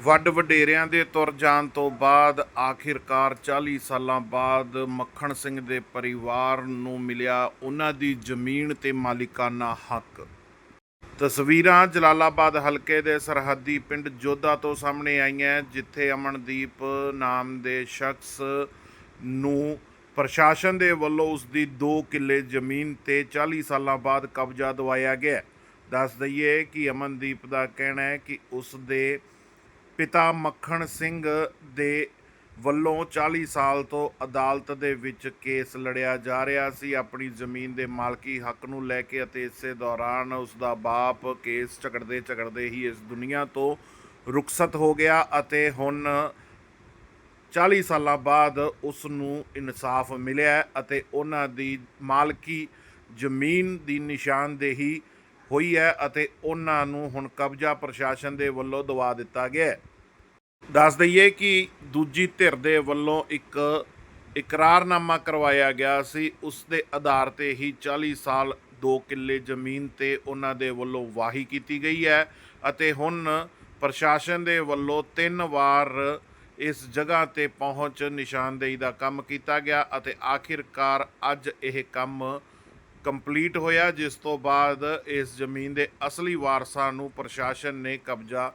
ਵੱਡ ਵਡੇਰਿਆਂ ਦੇ ਤੁਰ ਜਾਣ ਤੋਂ ਬਾਅਦ ਆਖਿਰਕਾਰ 40 ਸਾਲਾਂ ਬਾਅਦ ਮੱਖਣ ਸਿੰਘ ਦੇ ਪਰਿਵਾਰ ਨੂੰ ਮਿਲਿਆ ਉਹਨਾਂ ਦੀ ਜ਼ਮੀਨ ਤੇ ਮਾਲਿਕਾਨਾ ਹੱਕ। ਤਸਵੀਰਾਂ ਜਲਾਲਾਬਾਦ ਹਲਕੇ ਦੇ ਸਰਹੱਦੀ ਪਿੰਡ ਜੋਧਾ ਤੋਂ ਸਾਹਮਣੇ ਆਈਆਂ ਜਿੱਥੇ ਅਮਨਦੀਪ ਨਾਮ ਦੇ ਸ਼ਖਸ ਨੂੰ ਪ੍ਰਸ਼ਾਸਨ ਦੇ ਵੱਲੋਂ ਉਸ ਦੀ 2 ਕਿੱਲੇ ਜ਼ਮੀਨ ਤੇ 40 ਸਾਲਾਂ ਬਾਅਦ ਕਬਜ਼ਾ ਦਵਾਇਆ ਗਿਆ ਦੱਸ ਦਈਏ ਕਿ ਅਮਨਦੀਪ ਦਾ ਕਹਿਣਾ ਹੈ ਕਿ ਉਸ ਦੇ ਪਿਤਾ ਮੱਖਣ ਸਿੰਘ ਦੇ ਵੱਲੋਂ 40 ਸਾਲ ਤੋਂ ਅਦਾਲਤ ਦੇ ਵਿੱਚ ਕੇਸ ਲੜਿਆ ਜਾ ਰਿਹਾ ਸੀ। ਆਪਣੀ ਜ਼ਮੀਨ ਦੇ ਮਾਲਕੀ ਹੱਕ ਨੂੰ ਲੈ ਕੇ ਅਤੇ ਇਸੇ ਦੌਰਾਨ ਉਸ ਦਾ ਬਾਪ ਕੇਸ ਝਗੜਦੇ ਝਗੜਦੇ ਹੀ ਇਸ ਦੁਨੀਆ ਤੋਂ ਰੁਖਸਤ ਹੋ ਗਿਆ ਅਤੇ ਹੁਣ 40 ਸਾਲਾਂ ਬਾਅਦ ਉਸ ਨੂੰ ਇਨਸਾਫ ਮਿਲਿਆ ਅਤੇ ਉਹਨਾਂ ਦੀ ਮਾਲਕੀ ਜ਼ਮੀਨ ਦੀ ਨਿਸ਼ਾਨਦੇਹੀ ਹੋਈ ਹੈ ਅਤੇ ਉਹਨਾਂ ਨੂੰ ਹੁਣ ਕਬਜ਼ਾ ਪ੍ਰਸ਼ਾਸਨ ਦੇ ਵੱਲੋਂ ਦਵਾ ਦਿੱਤਾ ਗਿਆ ਹੈ। ਦੱਸ ਦਈਏ ਕਿ ਦੂਜੀ ਧਿਰ ਦੇ ਵੱਲੋਂ ਇੱਕ ਇਕਰਾਰਨਾਮਾ ਕਰਵਾਇਆ ਗਿਆ ਸੀ। ਉਸ ਦੇ ਆਧਾਰ ਤੇ ਹੀ 40 ਸਾਲ ਦੋ ਕਿੱਲੇ ਜ਼ਮੀਨ ਤੇ ਉਹਨਾਂ ਦੇ ਵੱਲੋਂ ਵਾਹੀ ਕੀਤੀ ਗਈ ਹੈ ਅਤੇ ਹੁਣ ਪ੍ਰਸ਼ਾਸਨ ਦੇ ਵੱਲੋਂ ਤਿੰਨ ਵਾਰ ਇਸ ਜਗ੍ਹਾ ਤੇ ਪਹੁੰਚ ਨਿਸ਼ਾਨਦੇਹੀ ਦਾ ਕੰਮ ਕੀਤਾ ਗਿਆ ਅਤੇ ਆਖਿਰਕਾਰ ਅੱਜ ਇਹ ਕੰਮ ਕੰਪਲੀਟ ਹੋਇਆ, ਜਿਸ ਤੋਂ ਬਾਅਦ ਇਸ ਜ਼ਮੀਨ ਦੇ ਅਸਲੀ ਵਾਰਸਾਂ ਨੂੰ ਪ੍ਰਸ਼ਾਸਨ ਨੇ ਕਬਜ਼ਾ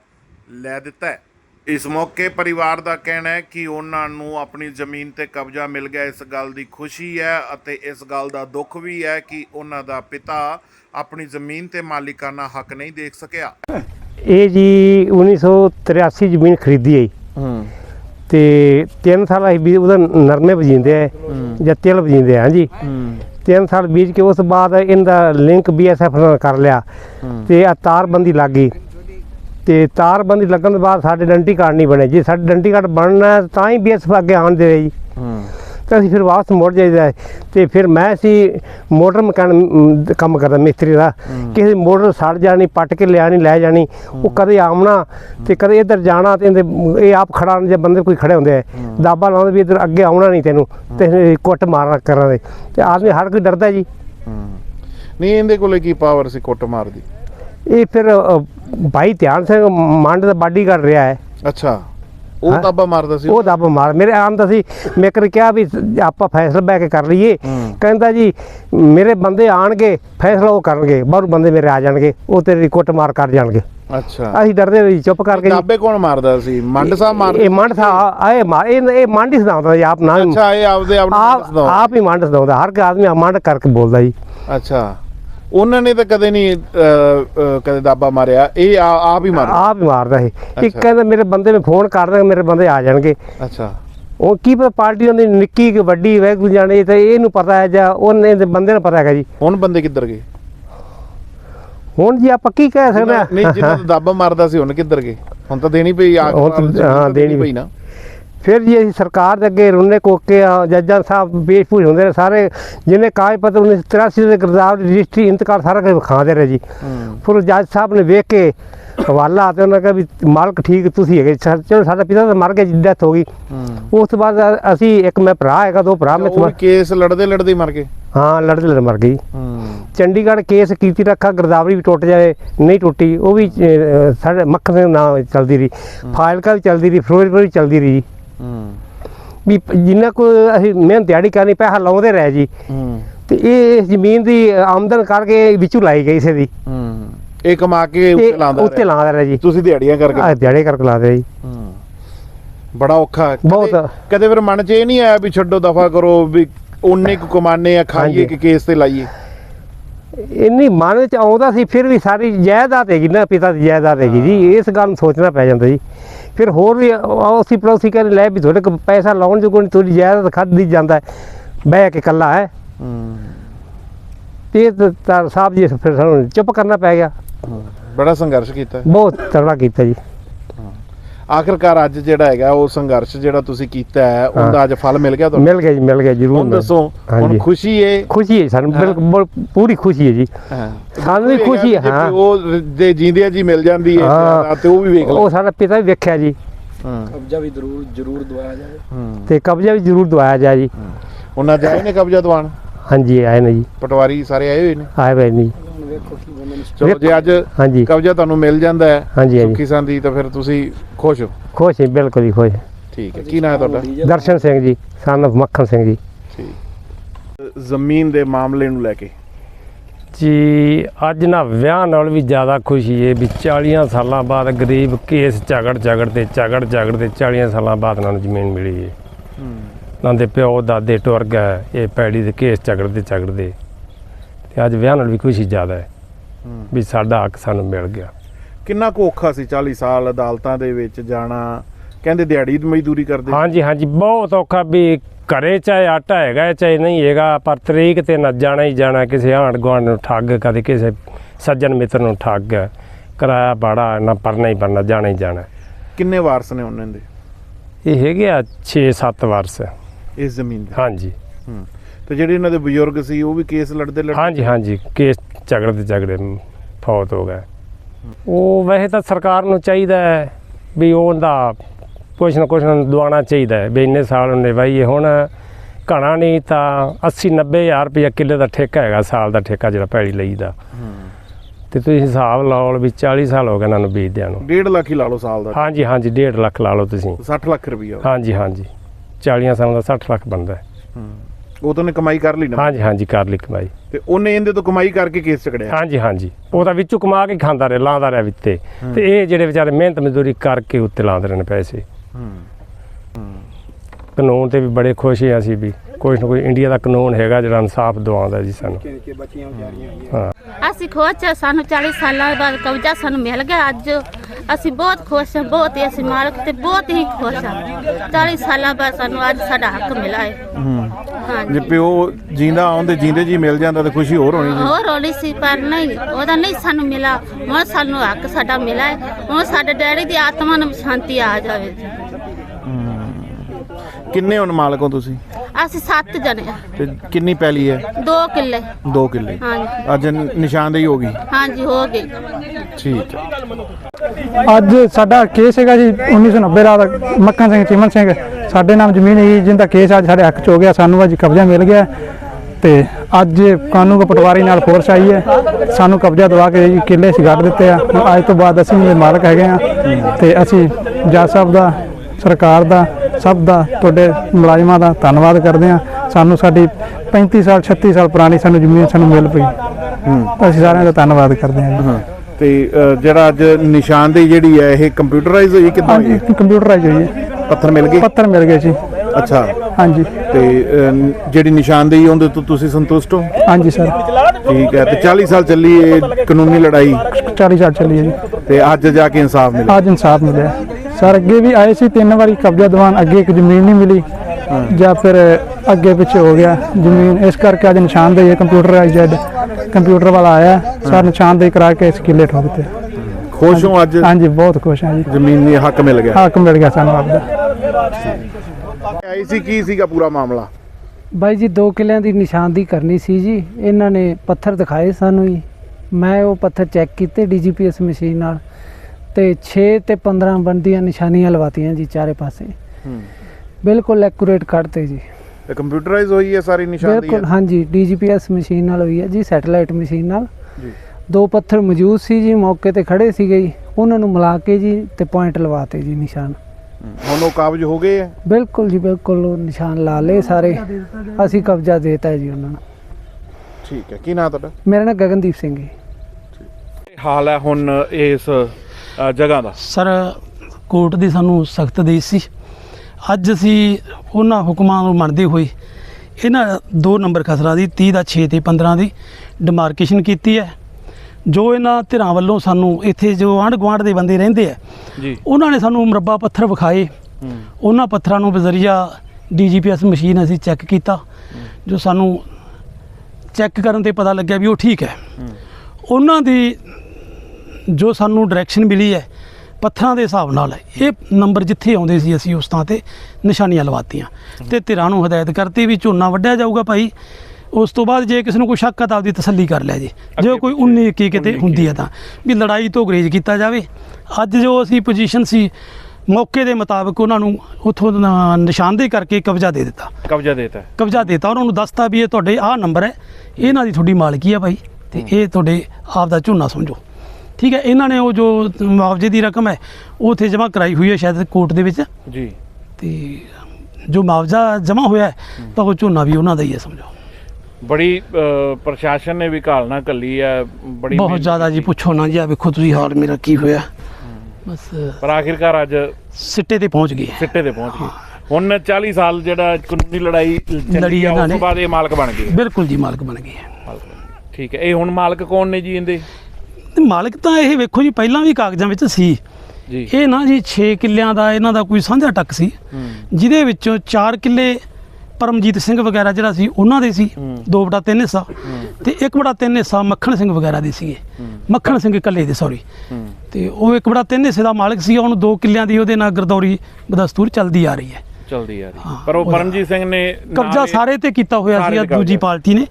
ਲੈ ਦਿੱਤਾ ਹੈ। ਇਸ ਮੌਕੇ ਪਰਿਵਾਰ ਦਾ ਕਹਿਣਾ ਹੈ ਕਿ ਉਹਨਾਂ ਨੂੰ ਆਪਣੀ ਜ਼ਮੀਨ ਤੇ ਕਬਜ਼ਾ ਮਿਲ ਗਿਆ। ਇਸ ਗੱਲ ਦੀ ਖੁਸ਼ੀ ਹੈ ਅਤੇ ਇਸ ਗੱਲ ਦਾ ਦੁੱਖ ਵੀ ਹੈ ਕਿ ਉਹਨਾਂ ਦਾ ਪਿਤਾ ਆਪਣੀ ਜ਼ਮੀਨ ਤੇ ਮਾਲਿਕਾਨਾ ਹੱਕ ਨਹੀਂ ਦੇਖ ਸਕਿਆ। ਇਹ ਜੀ 1983 ਜ਼ਮੀਨ ਖਰੀਦੀ ਹੈ ਹੂੰ। ਤੇ 3 ਸਾਲ ਅਸੀਂ ਵੀ ਉਹਦਾ ਨਰਮੇ ਬਜੀਂਦੇ ਆ ਜਾਂ ਤਿਲ ਬਜੀਂਦੇ ਆ ਜੀ 3 ਸਾਲ ਬੀਜ ਕੇ ਉਸ ਬਾਅਦ ਇਹਦਾ ਲਿੰਕ ਬੀਐਸਐਫ ਨਾਲ ਕਰ ਲਿਆ। ਤੇ ਆ ਤਾਰਬੰਦੀ ਲੱਗ ਗਈ। ਤੇ ਤਾਰਬੰਦੀ ਲੱਗਣ ਤੋਂ ਬਾਅਦ ਸਾਡੇ ਡੰਟੀ ਕਾਰਡ ਨਹੀਂ ਬਣੇ। ਜੀ ਸਾਡੇ ਡੰਟੀ ਕਾਰਡ ਬਣਨਾ ਤਾਂ ਹੀ ਬੀਐਸਐਫ ਅੱਗੇ ਆਉਣ ਦੇਵੇ ਜੀ। ਹੂੰ। ਤਾਂ ਅਸੀਂ ਫਿਰ ਵਾਪਸ ਮੁੜ ਜਾਈਦਾ। ਤੇ ਫਿਰ ਮੈਂ ਸੀ ਮੋਟਰ ਮਕੈਨ ਕੰਮ ਕਰਦਾ ਮਿਸਤਰੀ ਦਾ। ਕਿਸੇ ਦੀ ਮੋਟਰ ਸੜ ਜਾਣੀ ਪੱਟ ਕੇ ਲਿਆਣੀ ਲੈ ਜਾਣੀ ਉਹ ਕਦੇ ਆਉਣਾ ਤੇ ਕਦੇ ਇੱਧਰ ਜਾਣਾ ਤੇ ਇਹ ਆਪ ਖੜਾ ਜੇ ਬੰਦੇ ਕੋਈ ਖੜੇ ਹੁੰਦੇ ਆ। ਦਾਬਾ ਲਾਉਂਦੇ ਵੀ ਇੱਧਰ ਅੱਗੇ ਆਉਣਾ ਨਹੀਂ ਤੈਨੂੰ ਤੇ ਕੁੱਟ ਮਾਰਨਾ ਕਰਾਂ ਦੇ। ਤੇ ਆਦਮੀ ਹਰ ਕੋਈ ਡਰਦਾ ਜੀ। ਨਹੀਂ ਇਹਦੇ ਕੋਲੇ ਕੀ ਪਾਵਰ ਸੀ ਕੁੱਟ ਮਾਰਦੀ ਇਹ ਫਿਰ ਭਾਈ ਧਿਆਨ ਸਿੰਘ ਮੰਡ ਦਾ ਬਾਡੀ ਕਰ ਰਿਹਾ ਹੈ। ਅੱਛਾ ਉਹ। ਤਾਬਾ ਮਾਰਦਾ ਸੀ? ਉਹ ਦੱਬ ਮਾਰ ਮੇਰੇ ਆਂਦਾ ਸੀ ਮੈਂ ਕਰ ਕਿਹਾ ਵੀ ਆਪਾਂ ਫੈਸਲਾ ਬੈ ਕੇ ਕਰ ਲਈਏ। ਕਹਿੰਦਾ ਜੀ ਮੇਰੇ ਬੰਦੇ ਆਣਗੇ ਫੈਸਲਾ ਉਹ ਕਰਨਗੇ ਬਾਹਰ ਬੰਦੇ ਮੇਰੇ ਆ ਜਾਣਗੇ ਉਹ ਤੇਰੀ ਕੁੱਟ ਮਾਰ ਕਰ ਜਾਣਗੇ। ਅੱਛਾ। ਅਸੀਂ ਡਰਦੇ ਵੀ ਚੁੱਪ ਕਰਕੇ ਤਾਬੇ ਕੌਣ ਮਾਰਦਾ ਸੀ? ਮੰਡ ਸਾਹਿਬ ਮਾਰ ਇਹ ਮੰਡ ਥਾ ਆਏ ਮਾਰ ਇਹ ਇਹ ਮੰਡ ਹੀ ਸੁਣਾਉਂਦਾ ਜੀ ਆਪ ਨਾ ਅੱਛਾ ਇਹ ਆਪਦੇ ਆਪ ਹੀ ਮੰਡ ਸੁਣਾਉਂਦਾ ਹਰ ਕੋਈ ਆਦਮੀ ਮੰਡ ਕਰਕੇ ਬੋਲਦਾ ਜੀ। ਅੱਛਾ। ਉਹਨਾਂ ਨੇ ਤਾਂ ਕਦੇ ਨਹੀਂ ਕਦੇ ਦਾਬਾ ਮਾਰਿਆ। ਇਹ ਆਪ ਹੀ ਮਾਰ ਆਪ ਹੀ ਮਾਰਦਾ ਇਹ। ਇੱਕ ਕਹਿੰਦਾ ਮੇਰੇ ਬੰਦੇ ਨੂੰ ਫੋਨ ਕਰ ਦੇ ਮੇਰੇ ਬੰਦੇ ਆ ਜਾਣਗੇ। ਅੱਛਾ। ਉਹ ਕੀ ਪਤਾ ਪਾਰਟੀ ਉਹਦੀ ਨਿੱਕੀ ਕਿ ਵੱਡੀ ਵੈਗੂ ਜਾਣੇ ਤੇ ਇਹਨੂੰ ਪਤਾ ਹੈ ਜਾਂ ਉਹਨੇ ਦੇ ਬੰਦੇ ਨੂੰ ਪਤਾ ਹੈਗਾ ਜੀ। ਹੁਣ ਬੰਦੇ ਕਿੱਧਰ ਗਏ? ਹੁਣ ਜੀ ਆਪਾਂ ਕੀ ਕਹਿ ਸਕਦੇ ਨਹੀਂ ਜਿਹਨਾਂ ਦਾ ਦਾਬਾ ਮਾਰਦਾ ਸੀ ਹੁਣ ਕਿੱਧਰ ਗਏ? ਹੁਣ ਤਾਂ ਦੇਣੀ ਪਈ ਆ ਹਾਂ, ਦੇਣੀ ਪਈ। ਨਾ। ਫਿਰ ਜੀ ਅਸੀਂ ਸਰਕਾਰ ਦੇ ਅੱਗੇ ਰੁੰਨੇ ਕੋਕੇ ਜੱਜਾਂ ਸਾਹਿਬ ਬੇਸ਼ਪੂਸ਼ ਹੁੰਦੇ ਨੇ ਸਾਰੇ ਜਿਹਨੇ ਕਾਗਜ਼ ਪੱਤਰ 1983 ਦੇ ਗਰਦਾਵ ਰਜਿਸਟਰੀ ਇੰਤਕਾਲ ਸਾਰਾ ਕੁਝ ਵਿਖਾਉਂਦੇ ਰਹੇ ਜੀ। ਫਿਰ ਜੱਜ ਸਾਹਿਬ ਨੇ ਵੇਖ ਕੇ ਹਵਾਲਾ ਤੇ ਉਹਨਾਂ ਕਿਹਾ ਵੀ ਮਾਲਕ ਠੀਕ ਤੁਸੀਂ ਹੈਗੇ। ਚਲੋ ਸਾਡਾ ਪਿਤਾ ਤਾਂ ਮਰ ਗਿਆ ਜੀ ਡੈਥ ਹੋ ਗਈ। ਉਸ ਤੋਂ ਬਾਅਦ ਅਸੀਂ ਇੱਕ ਮੈਂ ਭਰਾ ਹੈਗਾ ਦੋ ਭਰਾ ਮੈਂ ਉਹ ਕੇਸ ਲੜਦੇ ਲੜਦੇ ਮਰ ਗਏ। ਹਾਂ ਲੜਦੇ ਲੜ ਮਰ ਗਈ ਚੰਡੀਗੜ੍ਹ ਕੇਸ ਕੀਤੀ ਰੱਖਾ ਗਰਦਾਵਰੀ ਵੀ ਟੁੱਟ ਜਾਏ ਨਹੀਂ ਟੁੱਟੀ ਉਹ ਵੀ ਸਾਡੇ ਮੱਖਣ ਦੇ ਨਾਮ ਚੱਲਦੀ ਰਹੀ। ਫਾਇਲਕਾ ਵੀ ਚੱਲਦੀ ਰਹੀ ਫਿਰੋਜ਼ਪੁਰ ਵੀ ਚੱਲਦੀ ਰਹੀ। ਵੀ ਜਿੰਨਾ ਕੋ ਅਸੀਂ ਮਿਹਨਤ ਦਿਹਾੜੀ ਕਰਨੀ ਪੈਸਾ ਲਾਉਂਦੇ ਰਹੇ ਜੀ। ਹੂੰ। ਤੇ ਇਹ ਜ਼ਮੀਨ ਦੀ ਆਮਦਨ ਕਰਕੇ ਵਿੱਚੋਂ ਲਾਈ ਗਈ ਸੀ ਦੀ ਹੂੰ। ਇਹ ਕਮਾ ਕੇ ਉੱਤੇ ਲਾਉਂਦਾ ਉੱਤੇ। ਲਾਉਂਦਾ ਰਿਹਾ ਜੀ। ਤੁਸੀਂ ਦਿਹਾੜੀਆਂ ਕਰਕੇ ਦਿਹਾੜੇ ਕਰਕੇ ਲਾਦੇ ਜੀ। ਹੂੰ। ਬੜਾ ਔਖਾ। ਬਹੁਤ। ਕਦੇ ਫਿਰ ਮਨ 'ਚ ਇਹ ਨਹੀਂ ਆਇਆ ਵੀ ਛੱਡੋ ਦਫਾ ਕਰੋ ਵੀ ਉਹਨੇ ਕੁ ਕਮਾਨੇ ਆ ਖਾਈਏ। ਕਿ ਕੇਸ ਤੇ ਲਾਈਏ। ਇੰਨੀ ਮਨ ਵਿੱਚ ਆਉਂਦਾ ਸੀ ਫਿਰ ਵੀ ਸਾਰੀ ਜਾਇਦਾਦ ਹੈਗੀ ਨਾ ਪਿਤਾ ਦੀ ਜਾਇਦਾਦ ਹੈਗੀ ਜੀ। ਇਸ ਗੱਲ ਨੂੰ ਸੋਚਣਾ ਪੈ ਜਾਂਦਾ ਜੀ। ਫਿਰ ਹੋਰ ਵੀ ਉਸੇ ਪੜੋਸੀ ਕਹਿੰਦੇ ਲੈ ਵੀ ਤੁਹਾਡੇ ਕੋਲ ਪੈਸਾ ਲਾਉਣ ਜੋ ਕੋਈ ਤੁਹਾਡੀ ਜਾਇਦਾਦ ਖਾਦੀ ਜਾਂਦਾ ਬਹਿ ਕੇ ਕੱਲਾ ਹੈ। ਤੇ ਸਾਹਿਬ ਜੀ ਫਿਰ ਸਾਨੂੰ ਚੁੱਪ ਕਰਨਾ ਪੈ ਗਿਆ। ਬੜਾ ਸੰਘਰਸ਼ ਕੀਤਾ। ਬਹੁਤ ਤਗੜਾ ਕੀਤਾ ਜੀ। ਆਖਿਰਕਾਰ ਅੱਜ ਜਿਹੜਾ ਹੈਗਾ ਉਹ ਸੰਘਰਸ਼ ਜਿਹੜਾ ਤੁਸੀਂ ਕੀਤਾ ਹੈ ਉਹਦਾ ਅੱਜ ਫਲ ਮਿਲ ਗਿਆ ਤੁਹਾਨੂੰ? ਮਿਲ ਗਿਆ ਜੀ ਮਿਲ ਗਿਆ ਜ਼ਰੂਰ ਹੁਣ ਦੱਸੋ ਹੁਣ। ਖੁਸ਼ੀ ਏ? ਖੁਸ਼ੀ ਹੈ ਸਾਨੂੰ ਬਿਲਕੁਲ ਪੂਰੀ ਖੁਸ਼ੀ ਹੈ ਜੀ। ਹਾਂ। ਸਾਨੂੰ ਵੀ ਖੁਸ਼ੀ ਹੈ, ਹਾਂ। ਉਹ ਦੇ ਜਿੰਦਿਆਂ ਜੀ ਮਿਲ ਜਾਂਦੀ ਹੈ। ਹਾਂ। ਤੇ ਉਹ ਵੀ ਵੇਖ ਲਓ। ਉਹ ਸਾਡਾ ਪਿਤਾ ਵੀ ਵੇਖਿਆ ਜੀ। ਹਾਂ। ਕਬਜ਼ਾ ਵੀ ਜ਼ਰੂਰ ਜ਼ਰੂਰ ਦਵਾਇਆ ਜਾਵੇ। ਹੂੰ। ਤੇ ਕਬਜ਼ਾ ਵੀ ਜ਼ਰੂਰ ਦਵਾਇਆ ਜਾ। ਜੀ ਉਹਨਾਂ ਜਾਏ ਨੇ ਕਬਜ਼ਾ ਦਵਾਨ ਹਾਂਜੀ ਆਏ ਨੇ ਜੀ। ਪਟਵਾਰੀ ਸਾਰੇ ਆਏ ਹੋਏ ਨੇ? ਆਏ ਨਹੀਂ ਹੁਣ ਵੇਖੋ ਕੀ ਬੰਦੇ ਨੂੰ ਚਲੋ ਜੇ ਅੱਜ ਹਾਂਜੀ। ਕਬਜ਼ਾ ਤੁਹਾਨੂੰ ਮਿਲ ਜਾਂਦਾ ਹੈ ਹਾਂਜੀ ਹਾਂਜੀ। ਸੁੱਖੀ ਸੰਦੀ ਤਾਂ ਫਿਰ ਤੁਸੀਂ ਖੁਸ਼ ਹੋ? ਖੁਸ਼ ਹੀ ਬਿਲਕੁਲ ਹੀ ਖੁਸ਼। ਠੀਕ ਹੈ। ਕੀ ਨਾਮ ਹੈ ਤੁਹਾਡਾ? ਦਰਸ਼ਨ ਸਿੰਘ ਜੀ ਸਨ of ਮੱਖਣ ਸਿੰਘ ਜੀ। ਠੀਕ। ਜ਼ਮੀਨ ਦੇ ਮਾਮਲੇ ਨੂੰ ਲੈ ਕੇ। ਜੀ ਅੱਜ ਨਾ ਵਿਆਹ ਨਾਲ ਵੀ ਜ਼ਿਆਦਾ ਖੁਸ਼ੀ ਹੈ ਵੀ 40 ਸਾਲਾਂ ਬਾਅਦ ਗਰੀਬ ਕੇਸ ਝਗੜ ਝਗੜ ਤੇ ਝਗੜ ਝਗੜ ਤੇ 40 ਸਾਲਾਂ ਬਾਅਦ ਉਹਨਾਂ ਨੂੰ ਜ਼ਮੀਨ ਮਿਲੀ ਹੈ। ਉਹਨਾਂ ਦੇ ਪਿਓ ਦਾਦੇ ਟੁਰ ਗਏ ਇਹ ਪੈੜੀ ਦੇ ਕੇਸ ਝਗੜਦੇ ਝਗੜਦੇ। ਤੇ ਅੱਜ ਵਿਆਹ ਨਾਲ ਵੀ ਖੁਸ਼ੀ ਜ਼ਿਆਦਾ ਹੈ। ਵੀ ਸਾਡਾ ਹੱਕ ਸਾਨੂੰ ਮਿਲ ਗਿਆ। ਕਿੰਨਾ ਕੁ ਔਖਾ ਸੀ 40 ਸਾਲ ਅਦਾਲਤਾਂ ਦੇ ਵਿੱਚ ਜਾਣਾ? ਕਹਿੰਦੇ ਦਿਹਾੜੀ ਦੀ ਮਜ਼ਦੂਰੀ ਕਰਦੇ। ਹਾਂਜੀ ਹਾਂਜੀ ਬਹੁਤ ਔਖਾ ਵੀ ਘਰੇ ਚਾਹੇ ਆਟਾ ਹੈਗਾ ਚਾਹੇ ਨਹੀਂ ਹੈਗਾ ਪਰ ਤਰੀਕ ਤੇ ਨਾ ਜਾਣਾ ਹੀ ਜਾਣਾ ਕਿਸੇ ਆਂਢ ਗੁਆਂਢ ਨੂੰ ਠੱਗ ਕਦੇ ਕਿਸੇ ਸੱਜਣ ਮਿੱਤਰ ਨੂੰ ਠੱਗ। ਕਿਰਾਇਆ ਬਾੜਾ ਨਾ ਪਰਨਾ ਹੀ ਪਰਨਾ ਜਾਣਾ ਹੀ ਜਾਣਾ। ਕਿੰਨੇ ਵਾਰਸ ਨੇ ਉਹਨਾਂ ਦੇ? ਇਹ ਹੈਗੇ ਆ 6-7 ਵਰਸ। ਇਸ ਜ਼ਮੀਨ ਦੇ। ਹਾਂਜੀ। ਤੇ ਜਿਹੜੇ ਇਹਨਾਂ ਦੇ ਬਜ਼ੁਰਗ ਸੀ ਉਹ ਵੀ ਕੇਸ ਲੜਦੇ ਲੜਦੇ ਹਾਂਜੀ ਹਾਂਜੀ ਕੇਸ ਝਗੜਦੇ ਝਗੜੇ ਫੌਤ ਹੋ ਗਏ। ਉਹ ਵੈਸੇ ਤਾਂ ਸਰਕਾਰ ਨੂੰ ਚਾਹੀਦਾ ਹੈ ਵੀ ਉਹਦਾ ਕੁਛ ਨਾ ਕੁਛ ਨਾ ਦਵਾਉਣਾ ਚਾਹੀਦਾ ਹੈ ਵੀ ਇੰਨੇ ਸਾਲ ਉਹਨੇ ਵਾਹੀਏ ਹੁਣ ਘਣਾ ਨਹੀਂ ਤਾਂ 80 90 ਹਜ਼ਾਰ ਰੁਪਇਆ ਕਿੱਲੇ ਦਾ ਠੇਕਾ ਹੈਗਾ ਸਾਲ ਦਾ ਠੇਕਾ ਜਿਹੜਾ ਪੈੜੀ ਲਈਦਾ ਤੇ ਤੁਸੀਂ ਹਿਸਾਬ ਲਾਓ ਵੀ 40 ਸਾਲ ਹੋ ਗਏ ਇਹਨਾਂ ਨੂੰ ਬੀਜਦਿਆਂ ਨੂੰ। 1.5 ਲੱਖ ਹੀ ਲਾ ਲਓ ਸਾਲ ਦਾ। ਹਾਂਜੀ ਹਾਂਜੀ 1.5 ਲੱਖ ਲਾ ਲਓ ਤੁਸੀਂ। 60 ਲੱਖ ਰੁਪਈਆ। ਹਾਂਜੀ ਹਾਂਜੀ। 40 ਸਾਲਾਂ ਦਾ 60 ਲੱਖ ਬਣਦਾ ਹੈ। ਉਹ ਤਾਂ ਨੇ ਕਮਾਈ ਕਰ ਲਈ ਨਾ। ਹਾਂਜੀ ਹਾਂਜੀ ਕਰ ਲਈ ਕਮਾਈ। ਤੇ ਉਹਨੇ ਇਹਦੇ ਤੋਂ ਕਮਾਈ ਕਰਕੇ ਕੇਸ ਚਕੜਿਆ। ਹਾਂਜੀ ਹਾਂਜੀ। ਉਹ ਤਾਂ ਵਿੱਚੋਂ ਕਮਾ ਕੇ ਖਾਂਦਾ ਰਿਹਾ ਲਾਉਂਦਾ ਰਿਹਾ ਵਿੱਤੇ। ਤੇ ਇਹ ਜਿਹੜੇ ਵਿਚਾਰੇ ਮਿਹਨਤ ਮਜ਼ਦੂਰੀ ਕਰਕੇ ਉੱਤੇ ਲਾਉਂਦੇ ਰਹੇ ਨੇ ਪੈਸੇ। ਕਾਨੂੰਨ ਤੇ ਵੀ ਬੜੇ ਖੁਸ਼ ਹਾਂ ਅਸੀਂ ਵੀ। ਕੋਈ ਨਾ ਕੋਈ ਇੰਡੀਆ ਦਾ ਕਾਨੂੰਨ ਹੈਗਾ ਜਿਹੜਾ ਇਨਸਾਫ ਦਿਵਾਉਂਦਾ ਜੀ ਸਾਨੂੰ। ਕਿ ਬੱਚੀਆਂ ਵਿਚਾਰੀਆਂ ਹੋਈਆਂ ਅਸੀਂ ਖੁਸ਼ ਹਾਂ ਸਾਨੂੰ 40 ਸਾਲਾਂ ਬਾਅਦ ਕਬਜ਼ਾ ਸਾਨੂੰ ਮਿਲ ਗਿਆ। ਅੱਜ ਅਸੀਂ ਬਹੁਤ ਖੁਸ਼ ਹਾਂ ਬਹੁਤ ਹੀ ਅਸੀਂ ਮਾਲਕ ਤੇ ਬਹੁਤ ਹੀ ਖੁਸ਼ ਹਾਂ। 40 ਸਾਲਾਂ ਬਾਅਦ ਸਾਨੂੰ ਅੱਜ ਸਾਡਾ ਹੱਕ ਮਿਲਾ ਹੈ। ਜੇ ਹਾਂਜੀ। ਪਿਓ ਜਿੰਦਾ ਆਉਂਦੇ ਜਿੰਦੇ ਜੀ ਮਿਲ ਜਾਂਦਾ ਤਾਂ ਖੁਸ਼ੀ ਹੋਰ ਹੋਣੀ ਸੀ ਹੋਰ ਹੋਣੀ ਸੀ ਪਰ ਨਹੀਂ ਉਹਦਾ ਨਹੀਂ ਸਾਨੂੰ ਮਿਲਾ। ਹੁਣ ਸਾਨੂੰ ਹੱਕ ਸਾਡਾ ਮਿਲਾ ਹੈ। ਹੁਣ ਸਾਡੇ ਡੈਡੀ ਦੀ ਆਤਮਾ ਨੂੰ ਸ਼ਾਂਤੀ ਆ ਜਾਵੇ। ਕਿੰਨੇ ਹੁਣ ਮਾਲਕ ਹੋ ਤੁਸੀਂ? ਅਸੀਂ ਸੱਤ ਜਣੇ ਹਾਂ। ਤੇ ਕਿੰਨੀ ਪੈਲੀ ਹੈ? ਦੋ ਕਿੱਲੇ। 2 ਕਿੱਲੇ। ਹਾਂਜੀ। ਅੱਜ ਨਿਸ਼ਾਨਦੇਹੀ ਹੋ ਗਈ? ਹਾਂਜੀ ਹੋ ਗਈ। ਠੀਕ ਹੈ। ਅੱਜ ਸਾਡਾ ਕੇਸ ਹੈਗਾ ਜੀ 1990 ਦਾ ਮੱਖਣ ਸਿੰਘ ਚਿਮਨ ਸਿੰਘ। ਸਾਡੇ ਨਾਮ ਜ਼ਮੀਨ ਹੈ ਜਿੰਦਾ ਕੇਸ ਅੱਜ ਸਾਡੇ ਹੱਕ ਚ ਹੋ ਗਿਆ ਸਾਨੂੰ ਅੱਜ ਕਬਜ਼ਾ ਮਿਲ ਗਿਆ। ਤੇ ਅੱਜ ਕਾਨੂੰਨ ਕੋ ਪਟਵਾਰੀ ਨਾਲ ਫੋਰਸ ਆਈ ਹੈ। ਸਾਨੂੰ ਕਬਜ਼ਾ ਦਵਾ ਕੇ ਜੀ ਕਿੱਲੇ ਅਸੀਂ ਕੱਢ ਦਿੱਤੇ ਆ। ਹੁਣ ਅੱਜ ਤੋਂ ਬਾਅਦ ਅਸੀਂ ਇਹ ਮਾਲਕ ਹੈਗੇ ਆ। ਤੇ ਅਸੀਂ ਜੱਜ ਸਾਹਿਬ ਦਾ ਸਰਕਾਰ ਦਾ ਸਭ ਦਾ ਤੁਹਾਡੇ ਮੁਲਾਜ਼ਮਾਂ ਦਾ ਧੰਨਵਾਦ ਕਰਦੇ ਆ ਸਾਨੂੰ ਸਾਡੀ 35 ਸਾਲ 36 ਸਾਲ ਪੁਰਾਣੀ ਸਾਨੂੰ ਜ਼ਮੀਨ ਸਾਨੂੰ ਮਿਲ ਪਈ। ਅਸੀਂ ਸਾਰਿਆਂ ਦਾ ਧੰਨਵਾਦ ਕਰਦੇ ਹਾਂ ਜੀ। ਤੇ ਜਿਹੜਾ ਅੱਜ ਨਿਸ਼ਾਨਦੇਹੀ ਜਿਹੜੀ ਹੈ ਇਹ ਕੰਪਿਊਟਰਾਈਜ਼ ਹੋਈ ਕਿੱਦਾਂ ਹੋਈ? ਕੰਪਿਊਟਰਾਈਜ਼ ਹੋਈ ਹੈ। ਪੱਥਰ ਮਿਲ ਗਏ? ਪੱਤਰ ਮਿਲ ਗਏ ਜੀ। ਅੱਛਾ। ਹਾਂਜੀ। ਤੇ ਜਿਹੜੀ ਨਿਸ਼ਾਨਦੇਹੀ ਉਹਦੇ ਤੋਂ ਤੁਸੀਂ ਸੰਤੁਸ਼ਟ ਹੋ? ਹਾਂਜੀ ਸਰ। ਠੀਕ ਹੈ ਤੇ 40 ਸਾਲ ਚੱਲੀ ਇਹ ਕਾਨੂੰਨੀ ਲੜਾਈ? 40 ਸਾਲ ਚੱਲੀ ਹੈ ਜੀ। ਤੇ ਅੱਜ ਜਾ ਕੇ ਇਨਸਾਫ ਮਿਲਿਆ? ਅੱਜ ਇਨਸਾਫ ਮਿਲਿਆ। ਸਰ ਅੱਗੇ ਵੀ ਆਏ ਸੀ ਤਿੰਨ ਵਾਰੀ ਕਬਜ਼ਾ ਦਿਵਾਨ ਅੱਗੇ ਇੱਕ ਜ਼ਮੀਨ ਨਹੀਂ ਮਿਲੀ ਜਾਂ ਫਿਰ ਅੱਗੇ ਪਿੱਛੇ ਹੋ ਗਿਆ। ਜ਼ਮੀਨ ਇਸ ਕਰਕੇ ਅੱਜ ਨਿਸ਼ਾਨਦੇਹੀ ਹੈ ਕੰਪਿਊਟਰਾਈਜ਼ਡ ਕੰਪਿਊਟਰ ਵਾਲਾ ਆਇਆ ਸਰ ਨਿਸ਼ਾਨਦੇਹੀ ਕਰਾ ਕੇ ਇਸ ਕਿੱਲੇ ਠੋਕ ਦਿੱਤੇ। ਖੁਸ਼ ਹੋ ਅੱਜ? ਹਾਂਜੀ ਬਹੁਤ ਖੁਸ਼ ਹਾਂ ਜੀ। ਜ਼ਮੀਨ ਦੀ ਹੱਕ ਮਿਲ ਗਿਆ। ਹੱਕ ਮਿਲ ਗਿਆ ਸਾਨੂੰ ਆਪਦਾ ਆਈ ਸੀ ਕੀ ਸੀਗਾ ਪੂਰਾ ਮਾਮਲਾ? ਬਾਈ ਜੀ 2 ਕਿੱਲਿਆਂ ਦੀ ਨਿਸ਼ਾਨਦੀ ਕਰਨੀ ਸੀ ਜੀ। ਇਹਨਾਂ ਨੇ ਪੱਥਰ ਦਿਖਾਏ ਸਾਨੂੰ ਜੀ। ਮੈਂ ਉਹ ਪੱਥਰ ਚੈੱਕ ਕੀਤੇ ਡੀਜੀਪੀਐਸ ਮਸ਼ੀਨ ਨਾਲ। ਤੇ 6 ਤੇ 15 ਬੰਦੀਆਂ ਨਿਸ਼ਾਨੀਆਂ ਲਵਾਤੀਆਂ ਜੀ ਚਾਰੇ ਪਾਸੇ। ਬਿਲਕੁਲ ਐਕੂਰੇਟ ਕੱਢਤੇ ਜੀ। ਤੇ ਕੰਪਿਊਟਰਾਈਜ਼ ਹੋਈ ਹੈ ਸਾਰੀ ਨਿਸ਼ਾਨਦੇਹੀ ਬਿਲਕੁਲ ਹਾਂਜੀ ਡੀਜੀਪੀਐਸ ਮਸ਼ੀਨ ਨਾਲ ਹੋਈ ਹੈ ਜੀ ਸੈਟੇਲਾਈਟ ਮਸ਼ੀਨ ਨਾਲ। ਜੀ। ਦੋ ਪੱਥਰ ਮੌਜੂਦ ਸੀ ਜੀ ਮੌਕੇ ਤੇ ਖੜੇ ਸੀਗੇ ਜੀ ਉਹਨਾਂ ਨੂੰ ਮਿਲਾ ਕੇ ਜੀ ਤੇ ਪੁਆਇੰਟ ਲਵਾਤੇ ਜੀ ਨਿਸ਼ਾਨ। ਹੁਣ ਉਹ ਕਾਬਜ ਹੋ ਗਏ ਹੈ? ਬਿਲਕੁਲ ਜੀ ਬਿਲਕੁਲ ਉਹ ਨਿਸ਼ਾਨ ਲਾ ਲਏ ਸਾਰੇ। ਅਸੀਂ ਕਬਜ਼ਾ ਦੇਤਾ ਹੈ ਜੀ ਉਹਨਾਂ ਨੂੰ। ਠੀਕ ਹੈ ਕੀ ਨਾਂ ਤੁਹਾਡਾ? ਮੇਰਾ ਨਾਮ ਗਗਨਦੀਪ ਸਿੰਘ ਹੈ। ਹਾਲ ਹੈ ਹੁਣ ਇਸ ਅ, ਜਗ੍ਹਾ ਦਾ? ਸਰ ਕੋਰਟ ਦੀ ਸਾਨੂੰ ਸਖਤ ਆਦੇਸ਼ ਸੀ। ਅੱਜ ਅਸੀਂ ਉਹਨਾਂ ਹੁਕਮਾਂ ਨੂੰ ਮੰਨਦੇ ਹੋਏ ਇਹਨਾਂ ਦੋ ਨੰਬਰ ਖਸਰਾ ਦੀ 30 ਦਾ 6 ਤੇ 15 ਦੀ ਡਿਮਾਰਕੇਸ਼ਨ ਕੀਤੀ ਹੈ। ਜੋ ਇਹਨਾਂ ਧਿਰਾਂ ਵੱਲੋਂ ਸਾਨੂੰ ਇੱਥੇ ਜੋ ਆਂਢ ਗੁਆਂਢ ਦੇ ਬੰਦੇ ਰਹਿੰਦੇ ਆ ਜੀ। ਉਹਨਾਂ ਨੇ ਸਾਨੂੰ ਮੁਰੱਬਾ ਪੱਥਰ ਵਿਖਾਏ। ਉਹਨਾਂ ਪੱਥਰਾਂ ਨੂੰ ਬਜ਼ਰੀਆ ਡੀਜੀਪੀਐਸ ਮਸ਼ੀਨ ਅਸੀਂ ਚੈੱਕ ਕੀਤਾ। ਜੋ ਸਾਨੂੰ ਚੈੱਕ ਕਰਨ ਤੇ ਪਤਾ ਲੱਗਿਆ ਵੀ ਉਹ ਠੀਕ ਹੈ। ਉਹਨਾਂ ਦੀ ਜੋ ਸਾਨੂੰ ਡਾਇਰੈਕਸ਼ਨ ਮਿਲੀ ਹੈ ਪੱਥਰਾਂ ਦੇ ਹਿਸਾਬ ਨਾਲ ਇਹ ਨੰਬਰ ਜਿੱਥੇ ਆਉਂਦੇ ਸੀ ਅਸੀਂ ਉਸ ਥਾਂ ਤੇ ਨਿਸ਼ਾਨੀਆਂ ਲਵਾਤੀਆਂ। ਤੇ ਧਿਰਾਂ ਨੂੰ ਹਦਾਇਤ ਕਰਤੀ ਵੀ ਝੋਨਾ ਵੱਢਿਆ ਜਾਊਗਾ ਭਾਈ ਉਸ ਤੋਂ ਬਾਅਦ ਜੇ ਕਿਸੇ ਨੂੰ ਕੋਈ ਸ਼ੱਕ ਆ ਤਾਂ ਆਪਦੀ ਤਸੱਲੀ ਕਰ ਲਿਆ ਜੀ। ਜੇ ਕੋਈ 19 21 ਕਿਤੇ ਹੁੰਦੀ ਹੈ ਤਾਂ ਵੀ ਲੜਾਈ ਤੋਂ ਗਰੇਜ ਕੀਤਾ ਜਾਵੇ। ਅੱਜ ਜੋ ਅਸੀਂ ਪੋਜੀਸ਼ਨ ਸੀ ਮੌਕੇ ਦੇ ਮੁਤਾਬਕ ਉਹਨਾਂ ਨੂੰ ਉਥੋਂ ਨਿਸ਼ਾਨਦੇਹੀ ਕਰਕੇ ਕਬਜ਼ਾ ਦੇ ਦਿੱਤਾ। ਕਬਜ਼ਾ ਦੇਤਾ। ਕਬਜ਼ਾ ਦੇਤਾ। ਉਹਨਾਂ ਨੂੰ ਦੱਸਤਾ ਵੀ ਇਹ ਤੁਹਾਡੇ ਆਹ ਨੰਬਰ ਹੈ ਇਹਨਾਂ ਦੀ ਤੁਹਾਡੀ ਮਾਲਕੀ ਆ ਭਾਈ ਤੇ ਇਹ ਤੁਹਾਡੇ ਆਪ ਦਾ ਝੋਨਾ ਸਮਝੋ। ਠੀਕ ਹੈ ਇਹਨਾਂ ਨੇ ਉਹ ਜੋ ਮੁਆਵਜ਼ੇ ਦੀ ਰਕਮ ਹੈ ਉਹ ਉੱਥੇ ਜਮ੍ਹਾਂ ਕਰਾਈ ਹੋਈ ਹੈ ਸ਼ਾਇਦ ਕੋਰਟ ਦੇ ਵਿੱਚ। ਜੀ। ਤੇ ਜੋ ਮੁਆਵਜ਼ਾ ਜਮ੍ਹਾਂ ਹੋਇਆ ਹੈ, ਤਾਂ ਉਹ ਝੋਨਾ ਵੀ ਉਹਨਾਂ ਦਾ ਹੀ ਹੈ ਸਮਝੋ। ਬੜੀ ਪ੍ਰਸ਼ਾਸਨ ਨੇ ਵੀ ਘਾਲਣਾ ਕੱਲੀ ਹੈ ਬੜੀ ਬਹੁਤ ਜ਼ਿਆਦਾ ਜੀ। ਪੁੱਛੋ ਨਾ ਜੀ ਆ ਵੇਖੋ ਤੁਸੀਂ ਹਾਲ ਮੇਰਾ ਕੀ ਹੋਇਆ। ਬਸ ਪਰ ਆਖਿਰਕਾਰ ਅੱਜ ਸਿੱਟੇ ਤੇ ਪਹੁੰਚ ਗਏ। ਸਿੱਟੇ ਤੇ ਪਹੁੰਚ ਗਏ। ਹੁਣ 40 ਸਾਲ ਜਿਹੜਾ ਕਾਨੂੰਨੀ ਲੜਾਈ ਚੱਲੀ ਆ, ਉਸ ਤੋਂ। ਬਾਅਦ ਇਹ ਮਾਲਕ ਬਣ ਗਏ। ਬਿਲਕੁਲ ਜੀ ਮਾਲਕ ਬਣ ਗਏ। ਠੀਕ ਹੈ ਇਹ ਹੁਣ ਮਾਲਕ ਕੌਣ ਨੇ ਜੀ ਇਹਦੇ? ਮਾਲਕ ਤਾਂ ਇਹ ਵੇਖੋ ਜੀ ਪਹਿਲਾਂ ਵੀ ਕਾਗਜ਼ਾਂ ਵਿੱਚ ਸੀ। ਜੀ। ਇਹ ਨਾ ਜੀ 6 ਕਿੱਲਿਆਂ ਦਾ ਇਹਨਾਂ ਦਾ ਕੋਈ ਸਾਂਝਾ ਟੱਕ ਸੀ। ਜਿਹਦੇ ਵਿੱਚੋਂ 4 ਕਿੱਲੇ ਪਰਮਜੀਤ ਸਿੰਘ ਵਗੈਰਾ ਜਿਹੜਾ ਸੀ ਉਹਨਾਂ ਦੇ ਸੀ। 2/3 ਹਿੱਸਾ। ਤੇ 1/3 ਹਿੱਸਾ ਮੱਖਣ ਸਿੰਘ ਵਗੈਰਾ ਦੇ ਸੀਗੇ। ਮੱਖਣ ਸਿੰਘ ਇਕੱਲੇ ਦੇ ਸੌਰੀ ਤੇ ਉਹ 1/3 ਹਿੱਸੇ ਦਾ ਮਾਲਕ ਸੀ ਹੁਣ 2 ਕਿੱਲਿਆਂ ਦੀ ਉਹਦੇ ਨਾਲ ਗਰਦੌਰੀ ਬਦਸਤੂਰ ਚੱਲਦੀ ਆ ਰਹੀ ਹੈ। ਚਲਦੀ ਆ ਰਹੀ। ਪਰ ਉਹ ਪਰਮਜੀਤ ਸਿੰਘ ਨੇ ਕਬਜ਼ਾ ਸਾਰੇ ਤੇ ਕੀਤਾ ਹੋਇਆ ਸੀ ਦੂਜੀ। ਪਾਰਟੀ ਨੇ।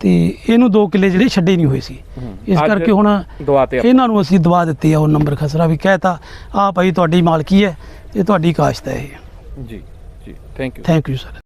ਤੇ ਇਹਨੂੰ 2 ਕਿੱਲੇ ਜਿਹੜੇ ਛੱਡੇ ਨਹੀਂ ਹੋਏ ਸੀ। ਇਸ ਕਰਕੇ ਹੁਣ। ਇਹਨਾਂ ਨੂੰ ਅਸੀਂ ਦਵਾ ਦਿੱਤੇ ਆ ਉਹ ਨੰਬਰ ਖਸਰਾ ਵੀ ਕਹਿਤਾ ਆ ਭਾਈ ਤੁਹਾਡੀ ਮਾਲਕੀ ਹੈ ਇਹ ਤੁਹਾਡੀ ਕਾਸ਼ਤ ਹੈ ਇਹ। ਜੀ ਜੀ। Thank you thank you sir